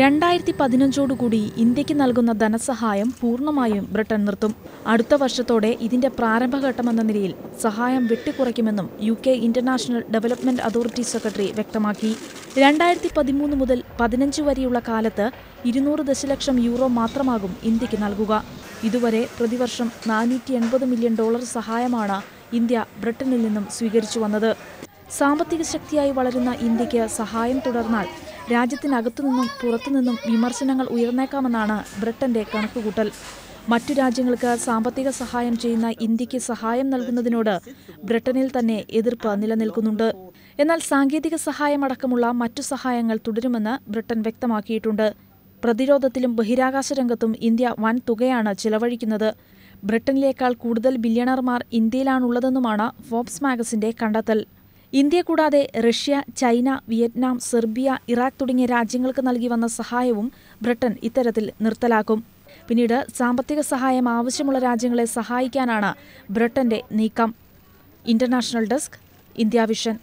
രണ്ടായിരത്തി പതിനഞ്ചോടുകൂടി ഇന്ത്യയ്ക്ക് നൽകുന്ന ധനസഹായം പൂർണമായും ബ്രിട്ടൻ നിർത്തും. അടുത്ത വർഷത്തോടെ ഇതിന്റെ പ്രാരംഭഘട്ടമെന്ന നിലയിൽ സഹായം വെട്ടിക്കുറയ്ക്കുമെന്നും U K international development authority secretary വ്യക്തമാക്കി. രണ്ടായിരത്തി പതിമൂന്ന് മുതൽ പതിനഞ്ച് വരെയുള്ള കാലത്ത് ഇരുന്നൂറ് ദശലക്ഷം യൂറോ മാത്രമാകും ഇന്ത്യയ്ക്ക് നൽകുക. ഇതുവരെ പ്രതിവർഷം നാനൂറ്റി എൺപത് മില്യൺ ഡോളർ സഹായമാണ് ഇന്ത്യ ബ്രിട്ടനിൽ നിന്നും സ്വീകരിച്ചു വന്നത്. സാമ്പത്തിക ശക്തിയായി വളരുന്ന ഇന്ത്യയ്ക്ക് സഹായം തുടർന്നാൽ രാജ്യത്തിനകത്തുനിന്നും പുറത്തുനിന്നും വിമർശനങ്ങൾ ഉയർന്നേക്കാമെന്നാണ് ബ്രിട്ടന്റെ കണക്കുകൂട്ടൽ. മറ്റു രാജ്യങ്ങൾക്ക് സാമ്പത്തിക സഹായം ചെയ്യുന്ന ഇന്ത്യയ്ക്ക് സഹായം നൽകുന്നതിനോട് ബ്രിട്ടനിൽ തന്നെ എതിർപ്പ് നിലനിൽക്കുന്നുണ്ട്. എന്നാൽ സാങ്കേതിക സഹായമടക്കമുള്ള മറ്റു സഹായങ്ങൾ തുടരുമെന്ന് ബ്രിട്ടൻ വ്യക്തമാക്കിയിട്ടുണ്ട്. പ്രതിരോധത്തിലും ബഹിരാകാശ രംഗത്തും ഇന്ത്യ വൻ തുകയാണ് ചിലവഴിക്കുന്നത്. ബ്രിട്ടനിലേക്കാൾ കൂടുതൽ ബില്യണർമാർ ഇന്ത്യയിലാണുള്ളതെന്നുമാണ് ഫോബ്സ് മാഗസിന്റെ കണ്ടെത്തൽ. ഇന്ത്യ കൂടാതെ Russia China Vietnam Serbia Iraq തുടങ്ങിയ രാജ്യങ്ങൾക്ക് നൽകി വന്ന സഹായവും ബ്രിട്ടൻ ഇത്തരത്തിൽ നിർത്തലാക്കും. പിന്നീട് സാമ്പത്തിക സഹായം ആവശ്യമുള്ള രാജ്യങ്ങളെ സഹായിക്കാനാണ് ബ്രിട്ടന്റെ നീക്കം. International desk India vision.